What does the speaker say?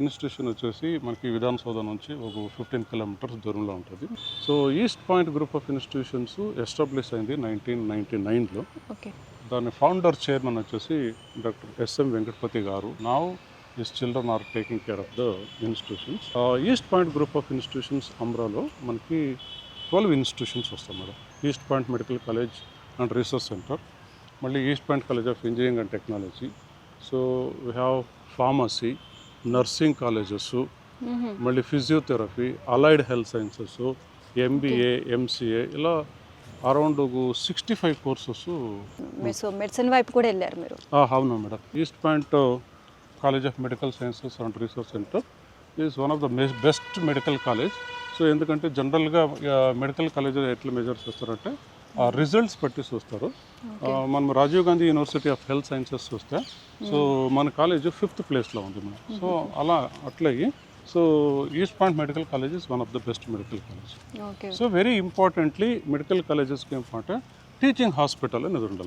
Institution వచ్చేసి మనకి విధాన సౌధ నుంచి ఒక ఫిఫ్టీన్ కిలోమీటర్స్ దూరంలో ఉంటుంది. So East Point group of institutions establish అయింది నైన్టీన్ నైన్టీ నైన్లో దాని ఫౌండర్ చైర్మన్ వచ్చేసి doctor SM Venkatapathi garu. Now his children are taking care of the institutions East Point group of institutions అమ్రాలో మనకి twelve institutions వస్తాయి madam. East Point medical college and research centre మళ్ళీ East Point college of engineering and technology so we have pharmacy nursing colleges మళ్ళీ physiotherapy allied health sciences MBA MCA ఇలా around sixty five courses. So medicine వైపు కూడా వెళ్ళారు మీరు? అవును madam. East Point college of medical sciences and research centre is one of the best medical college so ఎందుకంటే జనరల్గా medical college ఎట్లా measure చేస్తారంటే రిజల్ట్స్ బట్టి చూస్తారు. మనం Rajiv Gandhi university of health sciences చూస్తే సో మన కాలేజ్ ఫిఫ్త్ ప్లేస్లో ఉంది మేడం సో అలా అట్లాగే so East Point medical college is one of the best medical college so very importantly medical కాలేజెస్కి important teaching hospital అనేది ఉండాలి.